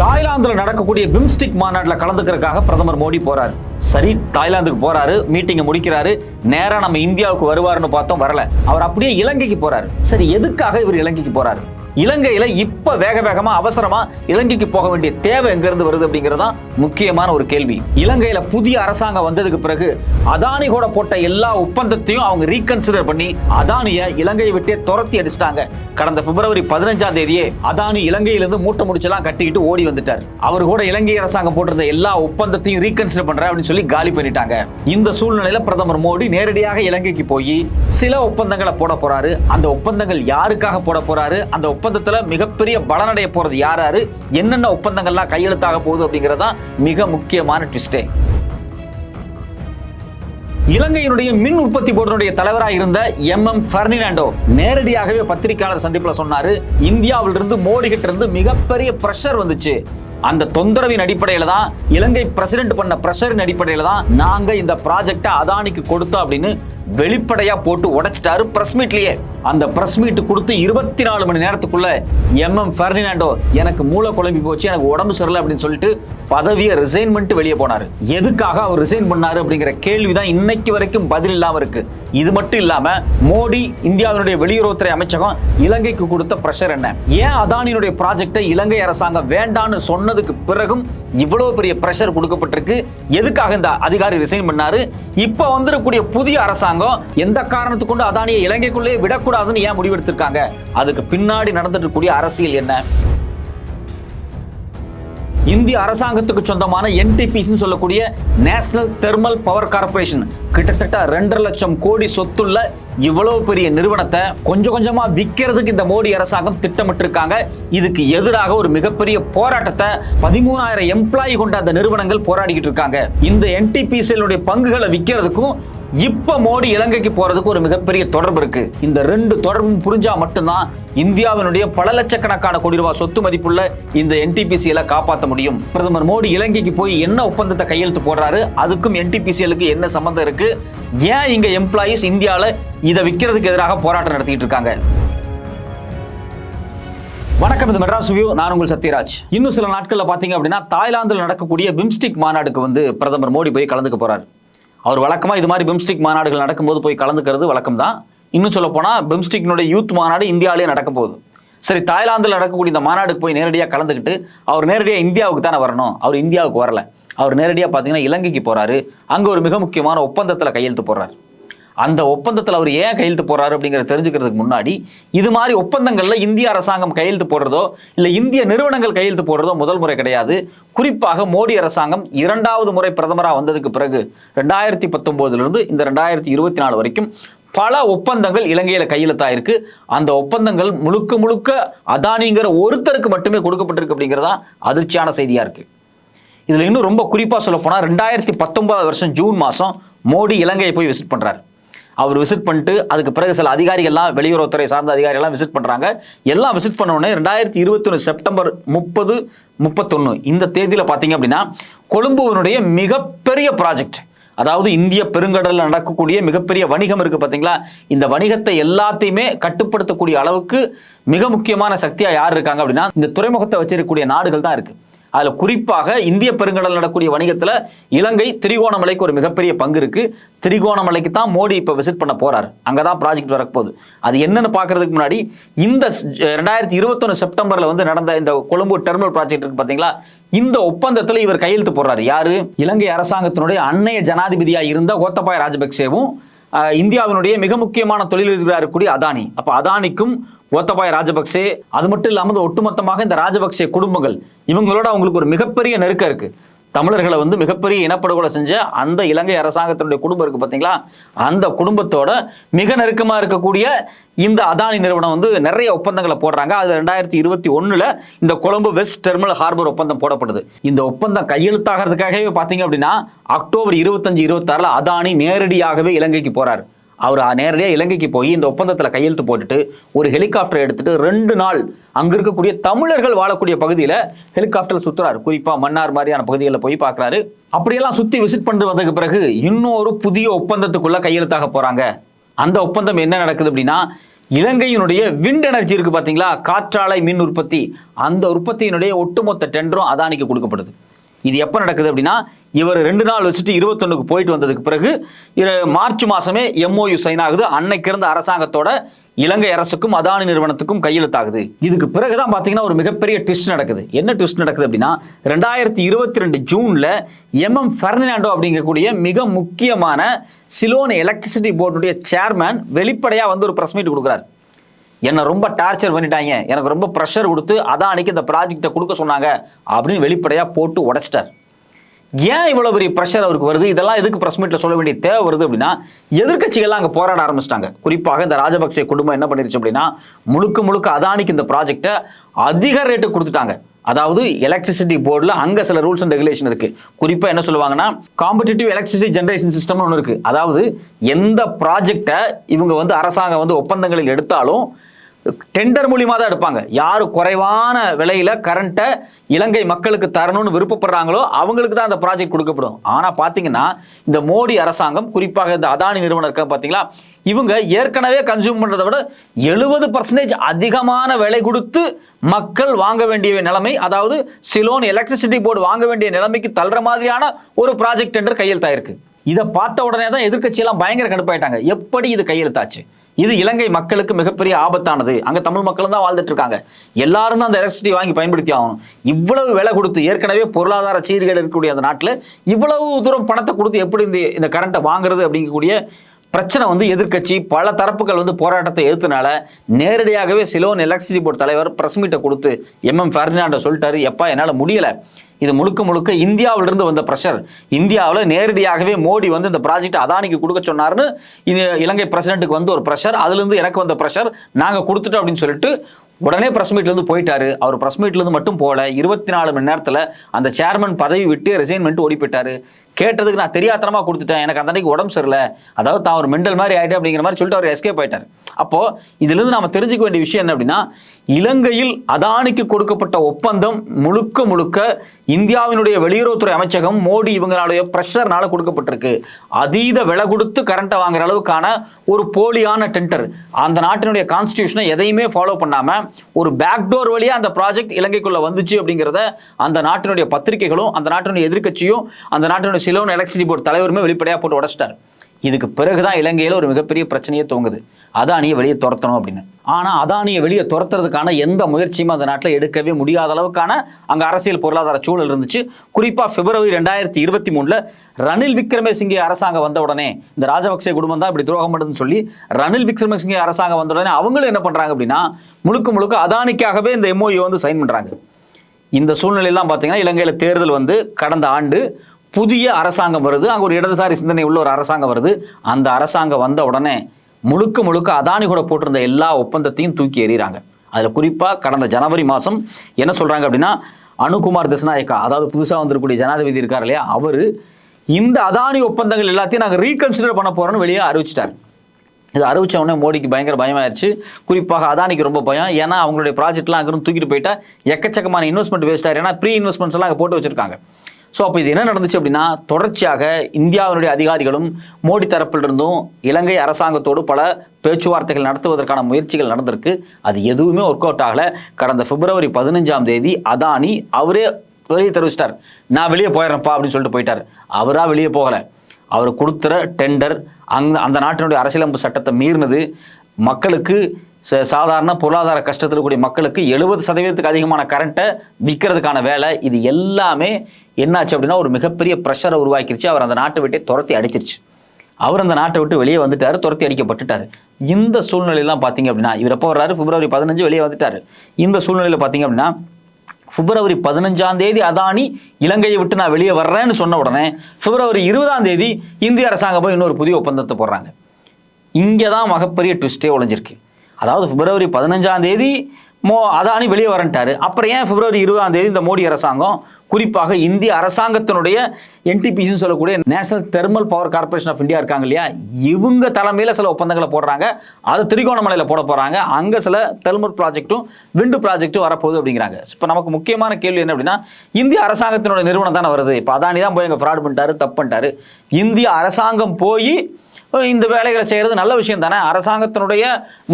தாய்லாந்துல நடக்கக்கூடிய பிம்ஸ்டிக் மாநாட்டில் கலந்துக்கிறதுக்காக பிரதமர் மோடி போறாரு. சரி தாய்லாந்துக்கு போறாரு மீட்டிங்கை முடிக்கிறாரு நேரா நம்ம இந்தியாவுக்கு வருவாருன்னு பார்த்தோம் வரல. அவர் அப்படியே இலங்கைக்கு போறாரு. சரி எதுக்காக இவர் இலங்கைக்கு போறாரு? இலங்கையில இப்ப வேக வேகமா அவசரமா இலங்கைக்கு போக வேண்டிய தேவை எங்க இருந்து வருது அப்படிங்கிறது தான் முக்கியமான ஒரு கேள்வி. இலங்கையில புதிய அரசாங்கம் வந்ததுக்கு பிறகு அதானி கூட போட்ட எல்லா ஒப்பந்தத்தையும் அவங்க ரீகன்சிடர் பண்ணி அதானிய இலங்கையை விட்டே துரத்தி அடிச்சிட்டாங்க. கடந்த பிப்ரவரி பதினஞ்சாம் தேதியே அதானி இலங்கையிலிருந்து மூட்டை முடிச்செல்லாம் கட்டிக்கிட்டு ஓடி வந்துட்டார். அவர் கூட இலங்கை அரசாங்கம் போட்டிருந்த எல்லா ஒப்பந்தத்தையும் ரீகன்சிடர் பண்றேன் அப்படின்னு சொல்லி காலி பண்ணிட்டாங்க. இந்த சூழ்நிலையில பிரதமர் மோடி நேரடியாக இலங்கைக்கு போய் சில ஒப்பந்தங்களை போட போறாரு. அந்த ஒப்பந்தங்கள் யாருக்காக போட போறாரு? அந்த ஒப்பந்தத்தில் மிகப்பெரிய பலனடைய போகிறது யார் யார் என்னென்ன ஒப்பந்தங்கள்லாம் கையெழுத்தாக போகுது அப்படிங்கிறது தான் மிக முக்கியமான ட்விஸ்டே இலங்கையினுடைய மின் உற்பத்தி போர்டினுடைய தலைவராக இருந்த எம் எம் பெர்னினாண்டோ நேரடியாகவே பத்திரிகையாளர் சந்திப்பில் சொன்னார் இந்தியாவிலிருந்து மோடி கிட்ட இருந்து மிகப்பெரிய ப்ரெஷர் வந்துச்சு. அந்த தொந்தரவின் அடிப்படையில தான் இலங்கை பிரசிடென்ட் பண்ண பிரஷரின் அடிப்படையில தான் நாங்க இந்த ப்ராஜெக்டை அதானிக்கு கொடுத்தோம் அப்படின்னு வெளிப்படையா போட்டு உடைச்சிட்டாரு பிரஸ் மீட்லயே அந்த பிரஸ் மீட் கொடுத்து இருபத்தி நாலு மணி நேரத்துக்குள்ள எம் எம் எனக்கு மூளை குழம்பி போச்சு எனக்கு உடம்பு சரியில்லை அப்படின்னு சொல்லிட்டு பதவியை ரிசைன் பண்ணிட்டு வெளியே போனாரு. எதுக்காக அவர் ரிசைன் பண்ணாரு அப்படிங்கிற கேள்விதான் இன்னைக்கு வரைக்கும் பதில் இல்லாம இருக்கு. இது மட்டும் இல்லாம மோடி இந்தியாவினுடைய வெளியுறவுத்துறை அமைச்சகம் இலங்கைக்கு கொடுத்த பிரஷர் என்ன? ஏன் அதானியினுடைய ப்ராஜெக்டை இலங்கை அரசாங்கம் வேண்டான்னு சொன்ன சொன்னதுக்கு பிறகும் இவ்வளவு பெரிய பிரஷர் கொடுக்கப்பட்டிருக்கு. எதுக்காக இந்த அதிகாரி ரிசைன் பண்ணாரு? இப்ப வந்துடக்கூடிய புதிய அரசாங்கம் எந்த காரணத்துக்கு கொண்டு அதானியை விடக்கூடாதுன்னு ஏன் முடிவெடுத்திருக்காங்க? அதுக்கு பின்னாடி நடந்துட்டு இருக்கக்கூடிய அரசியல் என்ன? இந்திய அரசாங்கத்துக்கு சொந்தமான என்டிபிசின்னு சொல்லக்கூடிய நேஷனல் தெர்மல் பவர் கார்பரேஷன் கிட்டத்தட்ட ரெண்டரை லட்சம் கோடி சொத்துள்ள இவ்வளவு பெரிய நிறுவனத்தை கொஞ்சம் கொஞ்சமா விற்கிறதுக்கு இந்த மோடி அரசாங்கம் திட்டமிட்டிருக்காங்க. இதுக்கு எதிராக ஒரு மிகப்பெரிய போராட்டத்தை பதிமூணாயிரம் எம்ப்ளாயி கொண்ட அந்த நிறுவனங்கள் போராடிக்கிட்டு இருக்காங்க. இந்த என்டிபிசியினுடைய பங்குகளை விற்கிறதுக்கும் இப்போ மோடி இலங்கைக்கு போகிறதுக்கு ஒரு மிகப்பெரிய தொடர்பு இருக்கு. இந்த ரெண்டு தொடர்பும் புரிஞ்சா மட்டும்தான் இந்தியாவினுடைய பல லட்சக்கணக்கான கோடி ரூபாய் சொத்து மதிப்புள்ள இந்த என்டிபிசிஎல காப்பாற்ற முடியும். பிரதமர் மோடி இலங்கைக்கு போய் என்ன ஒப்பந்தத்தை கையெழுத்து போடுறாரு? அதுக்கும் என்டிபிசிஎலுக்கு என்ன சம்மந்தம் இருக்கு? ஏன் இங்க எம்ப்ளாயீஸ் இந்தியாவில் இதை விற்கிறதுக்கு எதிராக போராட்டம் நடத்திட்டு இருக்காங்க? வணக்கம் இது மெட்ராஸ் வியூ. நான் உங்கள் சத்யராஜ். இன்னும் சில நாட்களில் பார்த்தீங்க அப்படின்னா தாய்லாந்தில் நடக்கக்கூடிய பிம்ஸ்டிக் மாநாடுக்கு வந்து பிரதமர் மோடி போய் கலந்துக்க போறாரு. அவர் வழக்கமாக இது மாதிரி பிம்ஸ்டிக் மாநாடுகள் நடக்கும்போது போய் கலந்துக்கிறது வழக்கம் தான் இன்னும் சொல்ல போனால் பிம்ஸ்டிக்னுடைய யூத் மாநாடு இந்தியாவிலேயே நடக்க போகுது. சரி தாய்லாந்தில் நடக்கக்கூடிய இந்த மாநாடுக்கு போய் நேரடியாக கலந்துக்கிட்டு அவர் நேரடியாக இந்தியாவுக்கு தானே வரணும். அவர் இந்தியாவுக்கு வரல. அவர் நேரடியாக பார்த்தீங்கன்னா இலங்கைக்கு போகிறாரு அங்கே ஒரு மிக முக்கியமான ஒப்பந்தத்தில் கையெழுத்து போடுறாரு. அந்த ஒப்பந்தத்தில் அவர் ஏன் கையெழுத்து போடுறாரு அப்படிங்கிறத தெரிஞ்சுக்கிறதுக்கு முன்னாடி இது மாதிரி ஒப்பந்தங்களில் இந்திய அரசாங்கம் கையெழுத்து போடுறதோ இல்லை இந்திய நிறுவனங்கள் கையெழுத்து போடுறதோ முதல் முறை கிடையாது. குறிப்பாக மோடி அரசாங்கம் இரண்டாவது முறை பிரதமராக வந்ததுக்கு பிறகு ரெண்டாயிரத்தி பத்தொம்போதுலேருந்து இந்த ரெண்டாயிரத்தி இருபத்தி நாலு வரைக்கும் பல ஒப்பந்தங்கள் இலங்கையில் கையெழுத்தாயிருக்கு. அந்த ஒப்பந்தங்கள் முழுக்க முழுக்க அதானிங்கிற ஒருத்தருக்கு மட்டுமே கொடுக்கப்பட்டிருக்கு அப்படிங்கிறதா அதிர்ச்சியான செய்தியாக இருக்குது இதில் இன்னும் ரொம்ப குறிப்பாக சொல்ல போனால் ரெண்டாயிரத்தி பத்தொன்பதாவது வருஷம் ஜூன் மாதம் மோடி இலங்கையை போய் விசிட் பண்ணுறாரு அவர் விசிட் பண்ணிட்டு அதுக்கு பிறகு சில அதிகாரிகள்லாம் வெளியுறவுத்துறை சார்ந்த அதிகாரிகள்லாம் விசிட் பண்ணுறாங்க எல்லாம் விசிட் பண்ண உடனே ரெண்டாயிரத்தி இருபத்தொன்று செப்டம்பர் முப்பது முப்பத்தொன்று இந்த தேதியில் பார்த்தீங்க அப்படின்னா கொழும்புவினுடைய மிகப்பெரிய ப்ராஜெக்ட் அதாவது இந்திய பெருங்கடலில் நடக்கக்கூடிய மிகப்பெரிய வணிகம் இருக்குது பார்த்தீங்களா இந்த வணிகத்தை எல்லாத்தையுமே கட்டுப்படுத்தக்கூடிய அளவுக்கு மிக முக்கியமான சக்தியாக யார் இருக்காங்க அப்படின்னா இந்த துறைமுகத்தை வச்சிருக்கக்கூடிய நாடுகள் தான் இருக்குது அதில் குறிப்பாக இந்திய பெருங்கடல் நடக்கூடிய வணிகத்தில் இலங்கை திரிகோணமலைக்கு ஒரு மிகப்பெரிய பங்கு இருக்கு. திரிகோணமலைக்கு தான் மோடி இப்போ விசிட் பண்ண போறாரு. அங்கதான் ப்ராஜெக்ட் வரப்போகுது. அது என்னென்னு பார்க்கறதுக்கு முன்னாடி இந்த ரெண்டாயிரத்தி இருபத்தொன்னு செப்டம்பரில் வந்து நடந்த இந்த கொழும்பு டெர்மினல் ப்ராஜெக்ட் இருக்கு பார்த்தீங்களா இந்த ஒப்பந்தத்தில் இவர் கையெழுத்து போடுறாரு. யாரு? இலங்கை அரசாங்கத்தினுடைய அன்னைய ஜனாதிபதியாக இருந்த கோத்தபாய ராஜபக்சேவும் இந்தியாவினுடைய மிக முக்கியமான தொழிலதிபராக இருக்கக்கூடிய அதானி. அப்போ அதானிக்கும் கோத்தபாய ராஜபக்சே அது மட்டும் இல்லாமல் ஒட்டுமொத்தமாக இந்த ராஜபக்சே குடும்பங்கள் இவங்களோட அவங்களுக்கு ஒரு மிகப்பெரிய நெருக்கம் இருக்கு. தமிழர்களை வந்து மிகப்பெரிய இனப்படுகொலை செஞ்ச அந்த இலங்கை அரசாங்கத்தினுடைய குடும்பம் இருக்கு பார்த்தீங்களா அந்த குடும்பத்தோட மிக நெருக்கமாக இருக்கக்கூடிய இந்த அதானி நிறுவனம் வந்து நிறைய ஒப்பந்தங்களை போடுறாங்க. அது ரெண்டாயிரத்தி இருபத்தி ஒன்றில் இந்த கொழும்பு வெஸ்ட் டெர்மினல் ஹார்பர் ஒப்பந்தம் போடப்படுது இந்த ஒப்பந்தம் கையெழுத்தாகிறதுக்காகவே பார்த்தீங்க அப்படின்னா அக்டோபர் இருபத்தஞ்சு இருபத்தாறுல அதானி நேரடியாகவே இலங்கைக்கு போகிறார் அவர் நேரடியாக இலங்கைக்கு போய் இந்த ஒப்பந்தத்தில் கையெழுத்து போட்டுட்டு ஒரு ஹெலிகாப்டர் எடுத்துட்டு ரெண்டு நாள் அங்கே இருக்கக்கூடிய தமிழர்கள் வாழக்கூடிய பகுதியில் ஹெலிகாப்டர் சுற்றுறாரு குறிப்பா மன்னார் மாதிரியான பகுதிகளில் போய் பார்க்குறாரு. அப்படியெல்லாம் சுற்றி விசிட் பண்ணிட்டு வந்ததுக்கு பிறகு இன்னொரு புதிய ஒப்பந்தத்துக்குள்ளே கையெழுத்தாக போகிறாங்க அந்த ஒப்பந்தம் என்ன நடக்குது அப்படின்னா இலங்கையினுடைய விண்ட் எனர்ஜி இருக்குது பார்த்தீங்களா காற்றாலை மின் உற்பத்தி. அந்த உற்பத்தியினுடைய ஒட்டுமொத்த டெண்டரும் அதானிக்கு கொடுக்கப்படுது. இது எப்போ நடக்குது அப்படின்னா இவர் ரெண்டு நாள் வச்சுட்டு இருபத்தொன்னுக்கு போயிட்டு வந்ததுக்கு பிறகு மார்ச் மாசமே எம்ஓயு சைன் ஆகுது. அன்னைக்கு இருந்த அரசாங்கத்தோட இலங்கை அரசுக்கும் அதானி நிறுவனத்துக்கும் கையெழுத்தாகுது. இதுக்கு பிறகுதான் பாத்தீங்கன்னா ஒரு மிகப்பெரிய ட்விஸ்ட் நடக்குது. என்ன ட்விஸ்ட் நடக்குது அப்படின்னா ரெண்டாயிரத்தி இருபத்தி ரெண்டு ஜூன்ல எம்எம் பெர்னாண்டோ அப்படிங்கக்கூடிய மிக முக்கியமான சிலோன் எலக்ட்ரிசிட்டி போர்டுடைய சேர்மேன் வெளிப்படையா வந்து ஒரு பிரஸ் மீட் கொடுக்குறாரு. என்னை ரொம்ப டார்ச்சர் பண்ணிட்டாங்க. எனக்கு ரொம்ப ப்ரெஷர் கொடுத்து அதானிக்கு இந்த ப்ராஜெக்டை கொடுக்க சொன்னாங்க அப்படின்னு வெளிப்படையாக போட்டு உடைச்சிட்டார். ஏன் இவ்வளோ பெரிய ப்ரெஷர் அவருக்கு வருது? இதெல்லாம் எதுக்கு ப்ரெஸ் மீட்டில் சொல்ல வேண்டிய தேவை வருது அப்படின்னா எதிர்க்கட்சிகள்லாம் அங்கே போராட ஆரம்பிச்சிட்டாங்க. குறிப்பாக இந்த ராஜபக்சே குடும்பம் என்ன பண்ணிருச்சு அப்படின்னா முழுக்க முழுக்க அதானிக்கு இந்த ப்ராஜெக்டை அதிக ரேட்டு கொடுத்துட்டாங்க. அதாவது எலக்ட்ரிசிட்டி போர்டில் அங்கே சில ரூல்ஸ் அண்ட் ரெகுலேஷன் இருக்கு. குறிப்பாக என்ன சொல்லுவாங்கன்னா காம்படிட்டிவ் எலக்ட்ரிசிட்டி ஜென்ரேஷன் சிஸ்டம்னு ஒன்று இருக்குது அதாவது எந்த ப்ராஜெக்டை இவங்க வந்து அரசாங்கம் வந்து ஒப்பந்தங்களில் எடுத்தாலும் டெண்டர் மூலியமாக தான் எடுப்பாங்க. யார் குறைவான விலையில் கரண்ட்டை இலங்கை மக்களுக்கு தரணும்னு விருப்பப்படுறாங்களோ அவங்களுக்கு தான் அந்த ப்ராஜெக்ட் கொடுக்கப்படும். ஆனால் பார்த்தீங்கன்னா இந்த மோடி அரசாங்கம் குறிப்பாக இந்த அதானி நிறுவனம் இருக்க பார்த்தீங்களா இவங்க ஏற்கனவே கன்சியூம் பண்ணுறத விட எழுபது பர்சன்டேஜ் அதிகமான விலை கொடுத்து மக்கள் வாங்க வேண்டிய நிலைமை அதாவது சிலோன் எலக்ட்ரிசிட்டி போர்டு வாங்க வேண்டிய நிலைமைக்கு தள்ளுற மாதிரியான ஒரு ப்ராஜெக்ட் டெண்டர் கையெழுத்தாயிருக்கு. இதை பார்த்த உடனே தான் எதிர்க்கட்சியெல்லாம் பயங்கர கடுப்பாயிட்டாங்க. எப்படி இது கையெழுத்தாச்சு? இது இலங்கை மக்களுக்கு மிகப்பெரிய ஆபத்தானது. அங்கே தமிழ் மக்களும் தான் வாழ்ந்துட்டு இருக்காங்க. எல்லாரும் தான் அந்த எலக்ட்ரிசிட்டி வாங்கி பயன்படுத்தி ஆகணும். இவ்வளவு விலை கொடுத்து ஏற்கனவே பொருளாதார சீர்கேடு இருக்கக்கூடிய அந்த நாட்டில் இவ்வளவு தூரம் பணத்தை கொடுத்து எப்படி இந்த இந்த கரண்ட்டை வாங்குறது அப்படிங்கக்கூடிய பிரச்சனை வந்து எதிர்க்கட்சி பல தரப்புகள் வந்து போராட்டத்தை எதிர்த்தனால நேரடியாகவே சிலோன் எலக்ட்ரிசிட்டி போர்டு தலைவர் பிரஸ் மீட்டை கொடுத்து எம்எம் ஃபெர்னாண்டோ சொல்லிட்டாரு. எப்பா என்னால் முடியல. இது முழுக்க முழுக்க இந்தியாவிலிருந்து வந்த ப்ரெஷர் இந்தியாவில் நேரடியாகவே மோடி வந்து இந்த ப்ராஜெக்ட் அதானிக்கு கொடுக்க சொன்னாருன்னு இது இலங்கை பிரசிடென்ட்டுக்கு வந்து ஒரு ப்ரெஷர் அதுலேருந்து எனக்கு வந்த ப்ரெஷர் நாங்கள் கொடுத்துட்டோம் அப்படின்னு சொல்லிட்டு உடனே ப்ரெஸ் மீட்லேருந்து போயிட்டாரு. அவர் பிரஸ் மீட்லேருந்து மட்டும் போல இருபத்தி நாலு மணி நேரத்தில் அந்த சேர்மன் பதவி விட்டு ரிசைன்மெண்ட் ஓடி போயிட்டாரு. கேட்டதுக்கு நான் தெரியாதனமாக கொடுத்துட்டேன். எனக்கு அந்த உடம்பு சரியில்லை. அதாவது தான் ஒரு மெண்டல் மாதிரி ஆகிட்டு அப்படிங்கிற மாதிரி சொல்லிட்டு அவர் எஸ்கேப் ஆயிட்டார். அப்போ இதிலிருந்து நாம தெரிஞ்சுக்க வேண்டிய விஷயம் என்ன அப்படின்னா இலங்கையில் அதானிக்கு கொடுக்கப்பட்ட ஒப்பந்தம் முழுக்க முழுக்க இந்தியாவினுடைய வெளியுறவுத்துறை அமைச்சகம் மோடி இவங்களுடைய ப்ரெஷர்னால கொடுக்கப்பட்டிருக்கு. அதீத விலை கொடுத்து கரண்ட்டை வாங்குற அளவுக்கான ஒரு போலியான டெண்டர் அந்த நாட்டினுடைய கான்ஸ்டியூஷனை எதையுமே ஃபாலோ பண்ணாம ஒரு பேக்டோர் வழியா அந்த ப்ராஜெக்ட் இலங்கைக்குள்ள வந்துச்சு அப்படிங்கிறத அந்த நாட்டினுடைய பத்திரிகைகளும் அந்த நாட்டினுடைய எதிர்க்கட்சியும் அந்த நாட்டினுடைய சிலோன் எலக்ட்ரிசிட்டி போர்டு தலைவருமே வெளிப்படையாக போட்டு உடச்சிட்டார். இதுக்கு பிறகுதான் இலங்கையில் ஒரு மிகப்பெரிய பிரச்சனையே தோங்குது அதானியை வெளியே துரத்தணும் அப்படின்னு. ஆனால் அதானியை வெளியே துரத்துறதுக்கான எந்த முயற்சியும் அந்த நாட்டில் எடுக்கவே முடியாத அளவுக்கான அங்கே அரசியல் பொருளாதார சூழல் இருந்துச்சு. குறிப்பாக பிப்ரவரி ரெண்டாயிரத்தி இருபத்தி மூணில் ரணில் விக்ரமசிங்கே அரசாங்கம் வந்த உடனே இந்த ராஜபக்சே குடும்பம் தான் இப்படி துரோகம் பண்ணுதுன்னு சொல்லி ரணில் விக்ரமசிங்கே அரசாங்கம் வந்த உடனே அவங்களும் என்ன பண்ணுறாங்க அப்படின்னா முழுக்க முழுக்க அதானிக்காகவே இந்த எம்ஓயு வந்து சைன் பண்ணுறாங்க இந்த சூழ்நிலையெல்லாம் பார்த்தீங்கன்னா இலங்கையில் தேர்தல் வந்து கடந்த ஆண்டு புதிய அரசாங்கம் வருது. அங்கே ஒரு இடதுசாரி சிந்தனை உள்ள ஒரு அரசாங்கம் வருது. அந்த அரசாங்கம் வந்த உடனே முழுக்க முழுக்க அதானி கூட போட்டிருந்த எல்லா ஒப்பந்தத்தையும் தூக்கி எறிகிறாங்க. அதில் குறிப்பாக கடந்த ஜனவரி மாதம் என்ன சொல்கிறாங்க அப்படின்னா அனுகுமார் திசநாயக்கா அதாவது புதுசாக வந்திருக்கக்கூடிய ஜனாதிபதி இருக்கார் இல்லையா அவர் இந்த அதானி ஒப்பந்தங்கள் எல்லாத்தையும் நாங்கள் ரீகன்சிடர் பண்ண போகிறோன்னு வெளியே அறிவிச்சிட்டார். இது அறிவிச்ச உடனே மோடிக்கு பயங்கர பயமாயிருச்சு. குறிப்பாக அதானிக்கு ரொம்ப பயம். ஏன்னா அவங்களுடைய ப்ராஜெக்ட்லாம் அங்கிருந்து தூக்கிட்டு போயிட்டா எக்கச்சக்கமான இன்வெஸ்ட்மெண்ட் வேஸ்ட் ஆயிரு ஏன்னா ப்ரீ இன்வெஸ்ட்மெண்ட்ஸ் எல்லாம் அங்கே போட்டு வச்சிருக்காங்க. ஸோ அப்போ இது என்ன நடந்துச்சு அப்படின்னா தொடர்ச்சியாக இந்தியாவினுடைய அதிகாரிகளும் மோடி தரப்பிலிருந்தும் இலங்கை அரசாங்கத்தோடு பல பேச்சுவார்த்தைகள் நடத்துவதற்கான முயற்சிகள் நடந்திருக்கு. அது எதுவுமே ஒர்க் அவுட் ஆகலை. கடந்த பிப்ரவரி பதினஞ்சாம் தேதி அதானி அவரே வெளியே தெரிவிச்சிட்டார். நான் வெளியே போயிடுறேன்ப்பா அப்படின்னு சொல்லிட்டு போயிட்டார். அவராக வெளியே போகலை. அவர் கொடுத்துற டெண்டர் அந்த அந்த நாட்டினுடைய அரசியலமைப்பு சட்டத்தை மீறினது மக்களுக்கு சாதாரண பொருளாதார கஷ்டத்தில் கூடிய மக்களுக்கு எழுபது சதவீதத்துக்கு அதிகமான கரண்ட்டை விற்கிறதுக்கான வேலை. இது எல்லாமே என்னாச்சு அப்படின்னா ஒரு மிகப்பெரிய ப்ரெஷரை உருவாக்கிருச்சு. அவர் அந்த நாட்டை விட்டே துரத்தி அடிச்சிருச்சு. அவர் அந்த நாட்டை விட்டு வெளியே வந்துட்டார் துரத்தி அடிக்கப்பட்டுட்டார். இந்த சூழ்நிலையெல்லாம் பார்த்தீங்க அப்படின்னா இவர் எப்போ வர்றாரு? பிப்ரவரி பதினஞ்சு வெளியே வந்துட்டாரு. இந்த சூழ்நிலையில் பார்த்தீங்க அப்படின்னா பிப்ரவரி பதினஞ்சாம் தேதி அதானி இலங்கையை விட்டு நான் வெளியே வர்றேன்னு சொன்ன உடனே பிப்ரவரி இருபதாம் தேதி இந்திய அரசாங்கம் போய் இன்னொரு புதிய ஒப்பந்தத்தை போடுறாங்க. இங்கே தான் மகப்பெரிய ட்விஸ்டே ஒழிஞ்சிருக்கு அதாவது பிப்ரவரி பதினஞ்சாம் தேதி மோ அதானி வெளியே வரன்ட்டாரு. அப்புறம் ஏன் பிப்ரவரி இருபதாம் தேதி இந்த மோடி அரசாங்கம்? குறிப்பாக இந்திய அரசாங்கத்தினுடைய என்டிபிசின்னு சொல்லக்கூடிய national thermal power corporation of India இருக்காங்க இல்லையா? இவங்க தலைமையில் சில ஒப்பந்தங்களை போடுறாங்க. அது திரிகோணமலையில் போட போகிறாங்க அங்கே சில தெர்மல் ப்ராஜெக்ட்டும் விண்டு ப்ராஜெக்ட்டும் வரப்போகுது அப்படிங்கிறாங்க. இப்போ நமக்கு முக்கியமான கேள்வி என்ன அப்படின்னா இந்திய அரசாங்கத்தினுடைய நிறுவனம் தானே வருது. இப்போ அதானி தான் போய் எங்கள் ஃப்ராட் பண்ணிட்டாரு தப்பு பண்ணிட்டாரு. இந்திய அரசாங்கம் போய் இந்த வேலைகளை செய்கிறது நல்ல விஷயம் தானே? அரசாங்கத்தினுடைய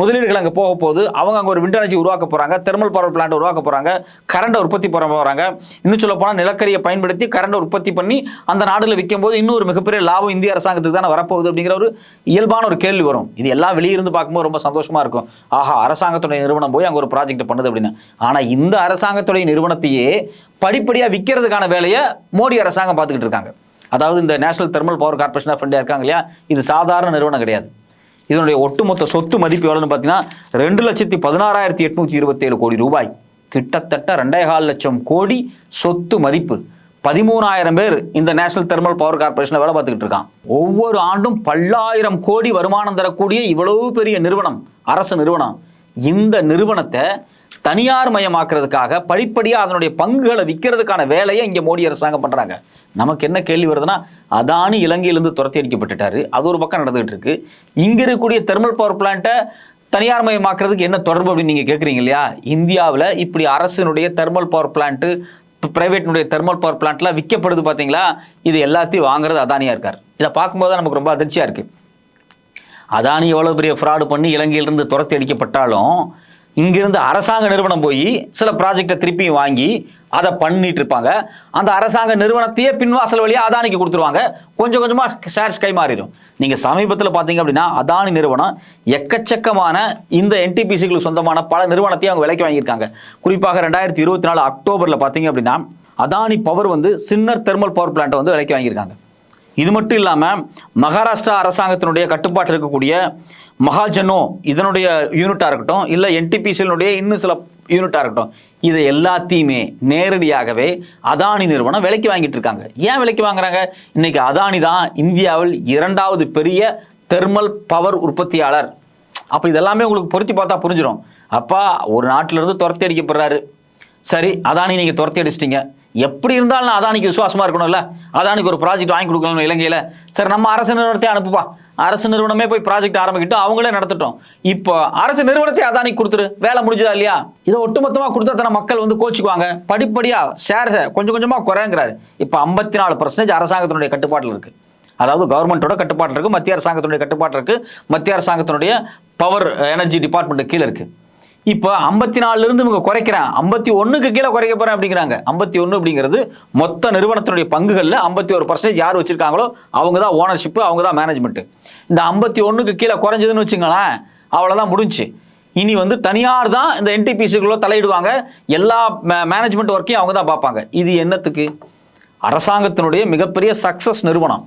முதலீடுகள் அங்கே போக போகுது. அவங்க அங்கே ஒரு விண்ட் எனர்ஜி உருவாக்க போகிறாங்க தெர்மல் பவர் பிளான்ட் உருவாக்க போகிறாங்க கரண்டை உற்பத்தி பண்ண போகிறாங்க இன்னும் சொல்ல போனால் நிலக்கரியை பயன்படுத்தி கரண்டை உற்பத்தி பண்ணி அந்த நாடுகளில் விற்கும் போது இன்னும் ஒரு மிகப்பெரிய லாபம் இந்திய அரசாங்கத்துக்கு தானே வரப்போகுது அப்படிங்கிற ஒரு இயல்பான ஒரு கேள்வி வரும். இது எல்லாம் வெளியிருந்து பார்க்கும்போது ரொம்ப சந்தோஷமாக இருக்கும். ஆஹா அரசாங்கத்துடைய நிறுவனம் போய் அங்கே ஒரு ப்ராஜெக்ட் பண்ணுது அப்படின்னு. ஆனால் இந்த அரசாங்கத்துடைய நிறுவனத்தையே படிப்படியாக விற்கிறதுக்கான வேலையை மோடி அரசாங்கம் பார்த்துக்கிட்டு இருக்காங்க. அதாவது இந்த national thermal power corporation of India இருக்காங்க இல்லையா? இது சாதாரண நிறுவனம் கிடையாது. இதனுடைய ஒட்டுமொத்த சொத்து மதிப்பு எவ்வளோன்னு பார்த்தீங்கன்னா ரெண்டு லட்சத்தி பதினாறாயிரத்தி எட்நூத்தி இருபத்தேழு கோடி ரூபாய். கிட்டத்தட்ட ரெண்டே கால் லட்சம் கோடி சொத்து மதிப்பு. பதிமூணாயிரம் பேர் இந்த நேஷனல் தெர்மல் பவர் கார்பரேஷனில் வேலை பார்த்துக்கிட்டு இருக்கான். ஒவ்வொரு ஆண்டும் பல்லாயிரம் கோடி வருமானம் தரக்கூடிய இவ்வளவு பெரிய நிறுவனம் அரசு நிறுவனம். இந்த நிறுவனத்தை தனியார் மயமாக்குறதுக்காக படிப்படியாக அதனுடைய பங்குகளை விற்கிறதுக்கான வேலையை இங்கே மோடி அரசாங்கம் பண்ணுறாங்க நமக்கு என்ன கேள்வி வருதுன்னா அதானி இலங்கையிலிருந்து துரத்தி அடிக்கப்பட்டுட்டாரு அது ஒரு பக்கம் நடந்துகிட்டு இருக்கு இங்க இருக்கக்கூடிய தெர்மல் பவர் பிளான்ட்டை தனியார் மயமாக்குறதுக்கு என்ன தொடர்பு அப்படின்னு நீங்கள் கேட்குறீங்க இல்லையா? இந்தியாவில் இப்படி அரசினுடைய தெர்மல் பவர் பிளான்ட்டு பிரைவேட்னுடைய தெர்மல் பவர் பிளான்ட்லாம் விற்கப்படுது பார்த்தீங்களா இது எல்லாத்தையும் வாங்குறது அதானியாக இருக்கார். இதை பார்க்கும்போது தான் நமக்கு ரொம்ப அதிர்ச்சியாக இருக்குது அதானி எவ்வளோ பெரிய ஃப்ராடு பண்ணி இலங்கையிலிருந்து துரத்தி அடிக்கப்பட்டாலும் இங்கிருந்து அரசாங்க நிறுவனம் போய் சில ப்ராஜெக்டை திருப்பியும் வாங்கி அதை பண்ணிட்டு இருப்பாங்க. அந்த அரசாங்க நிறுவனத்தையே பின்வாசல் வழியாக அதானிக்கு கொடுத்துருவாங்க. கொஞ்சம் கொஞ்சமாக ஷேர்ஸ் கை மாறிடும் நீங்கள் சமீபத்தில் பார்த்தீங்க அப்படின்னா அதானி நிறுவனம் எக்கச்சக்கமான இந்த என்டிபிசிகளுக்கு சொந்தமான பல நிறுவனத்தையும் அவங்க விலைக்கு வாங்கியிருக்காங்க. குறிப்பாக ரெண்டாயிரத்தி இருபத்தி நாலு அக்டோபரில் பார்த்தீங்க அப்படின்னா அதானி பவர் வந்து சின்னர் தெர்மல் பவர் பிளான்ட்டை வந்து விலைக்கு வாங்கியிருக்காங்க. இது மட்டும் இல்லாமல் மகாராஷ்டிரா அரசாங்கத்தினுடைய கட்டுப்பாட்டில் இருக்கக்கூடிய மகாஜனோ இதனுடைய யூனிட்டாக இருக்கட்டும் இல்லை என்டிபிசியினுடைய இன்னும் சில யூனிட்டாக இருக்கட்டும் இதை எல்லாத்தையுமே நேரடியாகவே அதானி நிறுவனம் விலைக்கு வாங்கிட்டு இருக்காங்க. ஏன் விலைக்கு வாங்குறாங்க? இன்னைக்கு அதானி தான் இந்தியாவில் இரண்டாவது பெரிய தெர்மல் பவர் உற்பத்தியாளர். அப்போ இதெல்லாமே உங்களுக்கு பொருத்தி பார்த்தா புரிஞ்சிடும் அப்பா ஒரு நாட்டிலிருந்து துரத்தி அடிக்கப்படுறாரு. சரி அதானி நீங்கள் துரத்தி அடிச்சிட்டிங்க. எப்படி இருந்தாலும் நான் அதானிக்கு விசுவாசமாக இருக்கணும்ல? அதானிக்கு ஒரு ப்ராஜெக்ட் வாங்கி கொடுக்கணும் இலங்கையில். சரி நம்ம அரசு நிறுவனத்தை அனுப்புப்பா. அரசு நிறுவனமே போய் ப்ராஜெக்ட் ஆரம்பிக்கிட்டு அவங்களே நடத்தட்டும். இப்போ அரசு நிறுவனத்தை அதானிக்கு கொடுத்துரு. வேலை முடிஞ்சதா இல்லையா? இதை ஒட்டுமொத்தமாக கொடுத்தா தானே மக்கள் வந்து கோச்சிக்குவாங்க. படிப்படியாக ஷேர்ஸை கொஞ்சம் கொஞ்சமாக குறைங்கிறாரு இப்போ ஐம்பத்தி நாலு பர்சன்டேஜ் அரசாங்கத்தினுடைய கட்டுப்பாட்டில் இருக்குது அதாவது கவர்மெண்ட்டோட கட்டுப்பாட்டில் இருக்குது மத்திய அரசாங்கத்தினுடைய கட்டுப்பாட்டில் இருக்குது மத்திய அரசாங்கத்தினுடைய பவர் எனர்ஜி டிபார்ட்மெண்ட்டு கீழே இருக்குது இப்போ ஐம்பத்தி நாலுலேருந்து இவங்க குறைக்கிறேன். ஐம்பத்தி ஒன்றுக்கு கீழே குறைக்க போகிறேன் அப்படிங்கிறாங்க. ஐம்பத்தி ஒன்று அப்படிங்கிறது மொத்த நிறுவனத்தினுடைய பங்குகளில் ஐம்பத்தி ஒரு பர்சன்டேஜ் யார் வச்சுருக்காங்களோ அவங்க தான் ஓனர்ஷிப்பு அவங்க தான் மேனேஜ்மெண்ட்டு இந்த ஐம்பத்தி ஒன்றுக்கு கீழே குறைஞ்சதுன்னு வச்சுங்களேன் அவ்வளோதான் முடிஞ்சு. இனி வந்து தனியார் தான் இந்த என்டிபிசிக்குள்ளே தலையிடுவாங்க. எல்லா மேனேஜ்மெண்ட் ஒர்க்கையும் அவங்க தான் பார்ப்பாங்க. இது என்னத்துக்கு? அரசாங்கத்தினுடைய மிகப்பெரிய சக்ஸஸ் நிறுவனம்.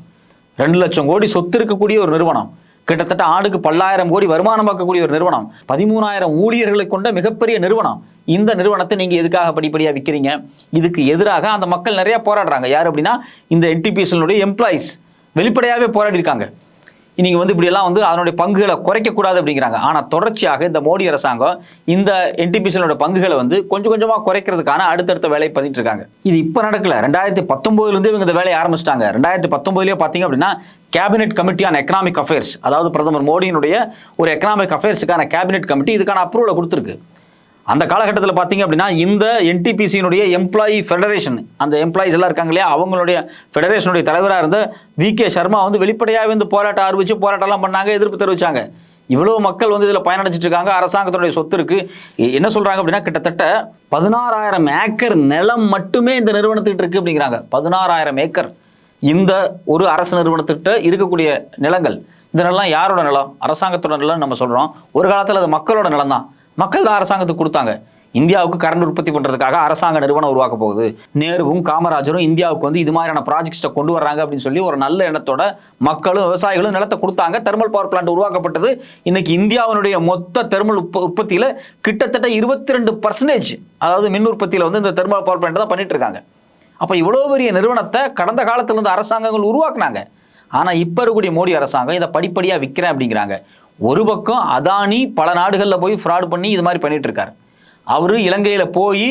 ரெண்டு லட்சம் கோடி சொத்து இருக்கக்கூடிய ஒரு நிறுவனம். கிட்டத்தட்ட ஆண்டுக்கு பல்லாயிரம் கோடி வருமானம் பார்க்கக்கூடிய ஒரு நிறுவனம். பதிமூணாயிரம் ஊழியர்களை கொண்ட மிகப்பெரிய நிறுவனம். இந்த நிறுவனத்தை நீங்கள் எதுக்காக படிப்படியாக விற்கிறீங்க இதுக்கு எதிராக அந்த மக்கள் நிறைய போராடுறாங்க. யார் அப்படின்னா இந்த என்டிபிஎஸ்எல்னுடைய எம்ப்ளாயிஸ் வெளிப்படையாகவே போராடி இருக்காங்க நீங்கள் வந்து இப்படியெல்லாம் வந்து அதனுடைய பங்குகளை குறைக்கக்கூடாது அப்படிங்கிறாங்க. ஆனால் தொடர்ச்சியாக இந்த மோடி அரசாங்கம் இந்த என்டிபிசியோட பங்குகளை வந்து கொஞ்சம் கொஞ்சமாக குறைக்கிறதுக்கான அடுத்தடுத்த வேலையை பண்ணிட்டு இருக்காங்க. இது இப்போ நடக்கல. ரெண்டாயிரத்தி பத்தொம்போதுலேருந்து இவங்க இந்த வேலையை ஆரம்பிச்சிட்டாங்க. ரெண்டாயிரத்தி பத்தொம்போதுலேயே பார்த்தீங்க அப்படின்னா cabinet committee on economic affairs அதாவது பிரதமர் மோடியினுடைய ஒரு எக்கனாமிக் அஃபேர்ஸுக்கான கேபினெட் கமிட்டி இதுக்கான அப்ரூவலை கொடுத்துருக்கு. அந்த காலகட்டத்தில் பார்த்தீங்க அப்படின்னா இந்த என்டிபிசியினுடைய எம்ப்ளாயி ஃபெடரேஷன் அந்த எம்ப்ளாயிஸ் எல்லாம் இருக்காங்க இல்லையா அவங்களுடைய ஃபெடரேஷனுடைய தலைவராக இருந்த வி கே சர்மா வந்து வெளிப்படையாக வந்து போராட்டம் ஆரம்பித்து போராட்டம்லாம் பண்ணாங்க எதிர்ப்பு தெரிவித்தாங்க இவ்வளோ மக்கள் வந்து இதில் பயனடைச்சிட்டு இருக்காங்க அரசாங்கத்தினுடைய சொத்து இருக்கு. என்ன சொல்றாங்க அப்படின்னா கிட்டத்தட்ட பதினாறாயிரம் ஏக்கர் நிலம் மட்டுமே இந்த நிறுவனத்துக்கிட்ட இருக்கு அப்படிங்கிறாங்க. பதினாறாயிரம் ஏக்கர். இந்த ஒரு அரசு நிறுவனத்துக்கிட்ட இருக்கக்கூடிய நிலங்கள் இந்த நிலம் யாரோட நிலம்? அரசாங்கத்தோட நிலம் நம்ம சொல்றோம். ஒரு காலத்தில் அது மக்களோட நிலம் தான் மக்கள் தான் அரசாங்கத்துக்கு கொடுத்தாங்க. இந்தியாவுக்கு கரண்ட் உற்பத்தி பண்றதுக்காக அரசாங்க நிறுவனம் உருவாக்க போகுது. நேருவும் காமராஜரும் இந்தியாவுக்கு வந்து இது மாதிரியான ப்ராஜெக்ட்ஸை கொண்டு வர்றாங்க அப்படின்னு சொல்லி ஒரு நல்ல எண்ணத்தோட மக்களும் விவசாயிகளும் நிலத்தை கொடுத்தாங்க. தெர்மல் பவர் பிளான்ட் உருவாக்கப்பட்டது. இன்னைக்கு இந்தியாவினுடைய மொத்த தெர்மல் உற்ப உற்பத்தியில கிட்டத்தட்ட இருபத்தி ரெண்டு பர்சன்டேஜ் அதாவது மின் உற்பத்தியில வந்து இந்த தெர்மல் பவர் பிளான்ட் தான் பண்ணிட்டு இருக்காங்க. அப்போ இவ்வளோ பெரிய நிறுவனத்தை கடந்த காலத்துல இருந்து அரசாங்கங்கள் உருவாக்குனாங்க. ஆனால் இப்போ இருக்கக்கூடிய மோடி அரசாங்கம் இதை படிப்படியாக விற்கிறேன் அப்படிங்கிறாங்க. ஒரு பக்கம் அதானி பல நாடுகளில் போய் ஃப்ராட் பண்ணி இது மாதிரி பண்ணிட்டு இருக்காரு அவர் இலங்கையில் போய்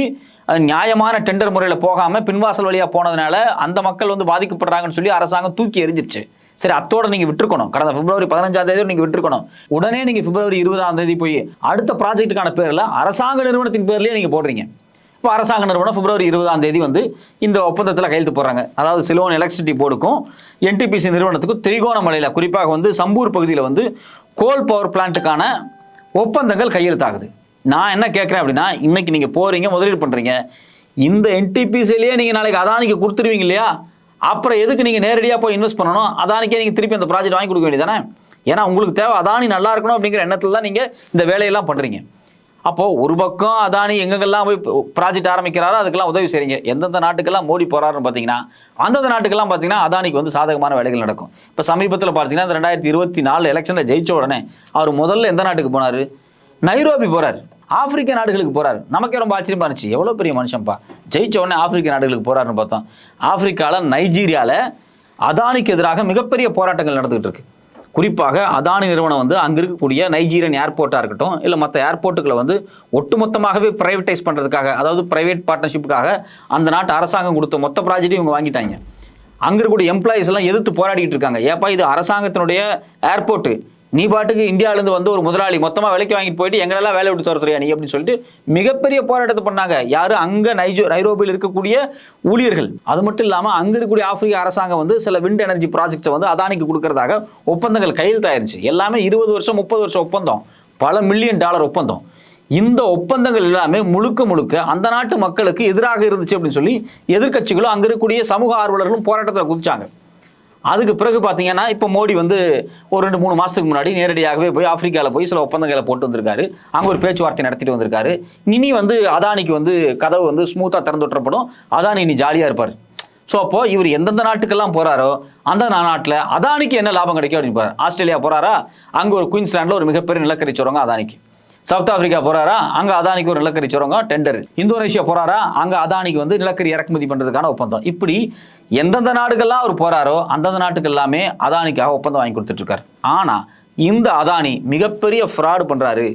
அது நியாயமான டெண்டர் முறையில் போகாமல் பின்வாசல் வழியாக போனதுனால அந்த மக்கள் வந்து பாதிக்கப்படுறாங்கன்னு சொல்லி அரசாங்கம் தூக்கி எரிஞ்சிருச்சு சரி அத்தோட நீங்கள் விட்டுருக்கணும். கடந்த பிப்ரவரி பதினஞ்சாம் தேதி நீங்கள் விட்டுருக்கணும். உடனே நீங்கள் பிப்ரவரி இருபதாம் தேதி போய் அடுத்த ப்ராஜெக்ட்டுக்கான பேரில் அரசாங்க நிறுவனத்தின் பேர்லேயே நீங்கள் போடுறீங்க. இப்போ அரசாங்க நிறுவனம் பிப்ரவரி இருபதாம் தேதி வந்து இந்த ஒப்பந்தத்தில் கையெழுத்து போடுறாங்க. அதாவது சிலோன் எலக்ட்ரிசிட்டி போர்டுக்கும் என்டிபிசி நிறுவனத்துக்கும் திரிகோணமலையில் குறிப்பாக வந்து சம்பூர் பகுதியில் வந்து கோல் பவர் பிளான்ட்டுக்கான ஒப்பந்தங்கள் கையெழுத்தாகுது. நான் என்ன கேட்குறேன் அப்படின்னா இன்னைக்கு நீங்கள் போகிறீங்க முதலீடு பண்ணுறீங்க இந்த என்டிபிசிலேயே நீங்கள் நாளைக்கு அதானிக்கு கொடுத்துருவீங்க இல்லையா? அப்புறம் எதுக்கு நீங்கள் நேரடியாக போய் இன்வெஸ்ட் பண்ணணும்? அதானிக்கே நீங்கள் திருப்பி அந்த ப்ராஜெக்ட் வாங்கி கொடுக்க வேண்டியதானே ஏன்னா உங்களுக்கு தேவை அதானி நல்லா இருக்கணும் அப்படிங்கிற எண்ணத்தில் தான் நீங்கள் இந்த வேலையெல்லாம் பண்ணுறீங்க அப்போ ஒரு பக்கம் அதானி எங்கெங்கெல்லாம் போய் ப்ராஜெக்ட் ஆரம்பிக்கிறாரோ அதுக்கெல்லாம் உதவி செய்றீங்க. எந்தெந்த நாட்டுக்கெல்லாம் மோடி போறாருன்னு பார்த்தீங்கன்னா அந்தந்த நாட்டுக்கெல்லாம் பார்த்தீங்கன்னா அதானிக்கு வந்து சாதகமான வேலைகள் நடக்கும். இப்போ சமீபத்தில் பார்த்தீங்கன்னா இந்த ரெண்டாயிரத்தி இருபத்தி நாலு எலெக்ஷனில் ஜெயிச்ச உடனே அவர் முதல்ல எந்த நாட்டுக்கு போனார்? நைரோபி போறாரு. ஆப்பிரிக்க நாடுகளுக்கு போறாரு. நமக்கே ரொம்ப ஆச்சரியமா இருந்துச்சு. எவ்வளோ பெரிய மனுஷன்ப்பா ஜெயிச்ச உடனே ஆப்பிரிக்க நாடுகளுக்கு போறாருன்னு பார்த்தோம். ஆப்பிரிக்காவில் நைஜீரியாவில் அதானிக்கு எதிராக மிகப்பெரிய போராட்டங்கள் நடந்துகிட்டு இருக்கு. குறிப்பாக அதானி நிறுவனம் வந்து அங்கே இருக்கக்கூடிய நைஜீரியன் ஏர்போர்ட்டாக இருக்கட்டும் இல்லை மற்ற ஏர்போர்ட்டுகளை வந்து ஒட்டுமொத்தமாகவே ப்ரைவேட்டைஸ் பண்ணுறதுக்காக அதாவது ப்ரைவேட் பார்ட்னர்ஷிப்புக்காக அந்த நாட்டு அரசாங்கம் கொடுத்த மொத்த ப்ராஜெக்ட்டையும் இவங்க வாங்கிட்டாங்க. அங்கே இருக்கக்கூடிய எம்ப்ளாயிஸ் எல்லாம் எதிர்த்து போராடிட்டு இருக்காங்க. ஏப்பா இது அரசாங்கத்தினுடைய ஏர்போர்ட்டு நீ பாட்டுக்கு இந்தியாவிலேருந்து வந்து ஒரு முதலாளி மொத்தமாக விலைக்கு வாங்கிட்டு போயிட்டு எங்களெல்லாம் வேலை விட்டு துரத்துறியா நீ அப்படின்னு சொல்லிட்டு மிகப்பெரிய போராட்டத்தை பண்ணாங்க. யார்? அங்கே நைஜோ நைரோபியில் இருக்கக்கூடிய ஊழியர்கள். அது மட்டும் இல்லாமல் அங்கே இருக்கக்கூடிய ஆப்பிரிக்க அரசாங்கம் வந்து சில விண்ட் எனர்ஜி ப்ராஜெக்ட்ஸை வந்து அதானிக்கு கொடுக்கறதாக ஒப்பந்தங்கள் கையெழுத்தாயிருச்சு எல்லாமே இருபது வருஷம் முப்பது வருஷம் ஒப்பந்தம். பல மில்லியன் டாலர் ஒப்பந்தம். இந்த ஒப்பந்தங்கள் எல்லாமே முழுக்க முழுக்க அந்த நாட்டு மக்களுக்கு எதிராக இருந்துச்சு அப்படின்னு சொல்லி எதிர்க்கட்சிகளும் அங்கே இருக்கக்கூடிய சமூக ஆர்வலர்களும் போராட்டத்தில் குதிச்சாங்க. அதுக்கு பிறகு பார்த்தீங்கன்னா இப்போ மோடி வந்து ஒரு ரெண்டு மூணு மாதத்துக்கு முன்னாடி நேரடியாகவே போய் ஆப்பிரிக்காவில் போய் சில ஒப்பந்தங்களை போட்டு வந்திருக்காரு. அங்கே ஒரு பேச்சுவார்த்தை நடத்திட்டு வந்திருக்காரு. இனி வந்து அதானிக்கு வந்து கதவு வந்து ஸ்மூத்தாக திறந்து விட்டுறப்படும். அதானி இனி ஜாலியாக இருப்பார். ஸோ அப்போது இவர் எந்தெந்த நாட்டுக்கெல்லாம் போகிறாரோ அந்த நாட்டில் அதானிக்கு என்ன லாபம் கிடைக்கும் அப்படின்னு ஆஸ்திரேலியா போகிறாரா அங்கே ஒரு குயின்ஸ்லாண்டில் ஒரு மிகப்பெரிய நிலக்கரி சொல்கிறாங்க அதானிக்கு. சவுத் ஆப்பிரிக்கா போறாரா? அங்க அதானிக்கு ஒரு நிலக்கரி சுரங்கம் டெண்டர் இந்தோனேஷியா போறாரா? அங்க அதானிக்கு வந்து நிலக்கரி இறக்குமதி பண்றதுக்கான ஒப்பந்தம். இப்படி எந்தெந்த நாடுகள்லாம் அவர் போறாரோ அந்தந்த நாட்டுக்கு எல்லாமே அதானிக்காக ஒப்பந்தம் வாங்கி கொடுத்துட்டு இருக்காரு ஆனா இந்த அதானி மிகப்பெரிய ஃப்ராடு பண்றாரு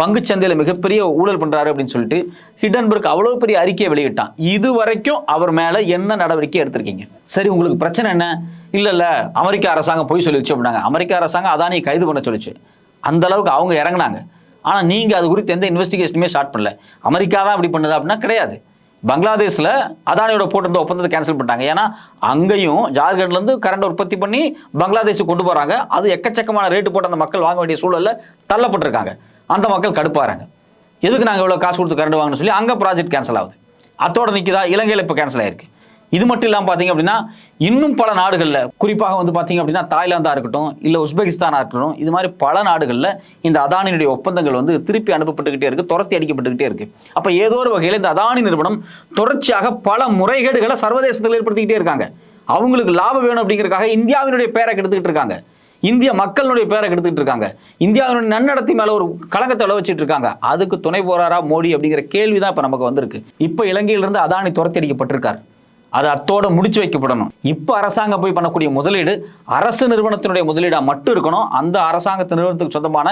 பங்குச்சந்தையில மிகப்பெரிய ஊழல் பண்றாரு அப்படின்னு சொல்லிட்டு ஹிடன்பர்க் அவ்வளவு பெரிய அறிக்கையை வெளியிட்டான். இது வரைக்கும் அவர் மேல என்ன நடவடிக்கை எடுத்திருக்கீங்க? சரி உங்களுக்கு பிரச்சனை என்ன? இல்ல இல்ல அமெரிக்க அரசாங்கம் போய் சொல்லிடுச்சு அப்படின்னாங்க. அமெரிக்க அரசாங்கம் அதானியை கைது பண்ண சொல்லிச்சு. அந்த அளவுக்கு அவங்க இறங்குனாங்க. ஆனால் நீங்கள் அது குறித்து எந்த இன்வெஸ்டிகேஷனுமே ஸ்டார்ட் பண்ணல. அமெரிக்கா தான் அப்படி பண்ணுது அப்படின்னா கிடையாது. பங்களாதேஷில் அதானியோட போட்டிருந்த ஒப்பந்தத்தை கேன்சல் பண்ணிட்டாங்க. ஏன்னா அங்கேயும் ஜார்க்கண்ட்லேருந்து கரண்ட் உற்பத்தி பண்ணி பங்களாதேஷுக்கு கொண்டு போகிறாங்க அது எக்கச்சக்கமான ரேட்டு போட்டு அந்த மக்கள் வாங்க வேண்டிய சூழலில் தள்ளப்பட்டிருக்காங்க. அந்த மக்கள் கடுப்பாகிறாங்க எதுக்கு நாங்கள் இவ்வளோ காசு கொடுத்து கரண்ட் வாங்கணும்னு சொல்லி அங்கே ப்ராஜெக்ட் கேன்சல் ஆகுது. அத்தோட நிற்கிதா இலங்கையில் இப்போ கேன்சல் ஆயிருக்கு. இது மட்டும் இல்லாமல் பார்த்தீங்க அப்படின்னா இன்னும் பல நாடுகளில் குறிப்பாக வந்து பார்த்தீங்க அப்படின்னா தாய்லாந்தாக இருக்கட்டும் இல்லை உஸ்பெகிஸ்தானாக இருக்கட்டும் இது மாதிரி பல நாடுகளில் இந்த அதானினுடைய ஒப்பந்தங்கள் வந்து திருப்பி அனுப்பப்பட்டுக்கிட்டே இருக்குது துரத்தி அடிக்கப்பட்டுக்கிட்டே இருக்குது அப்போ ஏதோ ஒரு வகையில் இந்த அதானி நிறுவனம் தொடர்ச்சியாக பல முறைகேடுகளை சர்வதேசத்தில் ஏற்படுத்திக்கிட்டே இருக்காங்க. அவங்களுக்கு லாபம் வேணும் அப்படிங்கிறக்காக இந்தியாவினுடைய பேரை கெடுத்துக்கிட்டு இருக்காங்க. இந்திய மக்களுடைய பேரை கெடுத்துக்கிட்டு இருக்காங்க. இந்தியாவினுடைய நன்னடத்தி மேலே ஒரு கழகத்தை விளைவிச்சிட்டு இருக்காங்க. அதுக்கு துணை போறாரா மோடி அப்படிங்கிற கேள்வி தான் இப்போ நமக்கு வந்திருக்கு. இப்போ இலங்கையிலிருந்து அதானி துரத்தி அடிக்கப்பட்டிருக்கார். அது அத்தோடு முடிச்சு வைக்கப்படணும். இப்போ அரசாங்கம் போய் பண்ணக்கூடிய முதலீடு அரசு நிறுவனத்தினுடைய முதலீடாக மட்டும் இருக்கணும். அந்த அரசாங்கத்து நிறுவனத்துக்கு சொந்தமான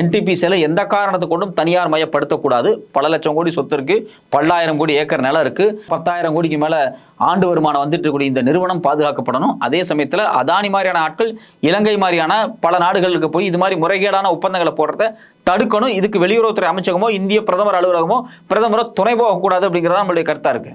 என்டிபிசியில் எந்த காரணத்தை கொண்டும் தனியார் மயப்படுத்தக்கூடாது பல லட்சம் கோடி சொத்து இருக்கு. பல்லாயிரம் கோடி ஏக்கர் நிலம் இருக்கு. பத்தாயிரம் கோடிக்கு மேலே ஆண்டு வருமானம் வந்துட்டு இருக்கக்கூடிய இந்த நிறுவனம் பாதுகாக்கப்படணும். அதே சமயத்தில் அதானி மாதிரியான ஆட்கள் இலங்கை மாதிரியான பல நாடுகளுக்கு போய் இது மாதிரி முறைகேடான ஒப்பந்தங்களை போடுறத தடுக்கணும். இதுக்கு வெளியுறவுத்துறை அமைச்சகமோ இந்திய பிரதமர் அலுவலகமோ பிரதமரோ துணை போகக்கூடாது அப்படிங்கிறதா நம்மளுடைய கருத்தா இருக்கு.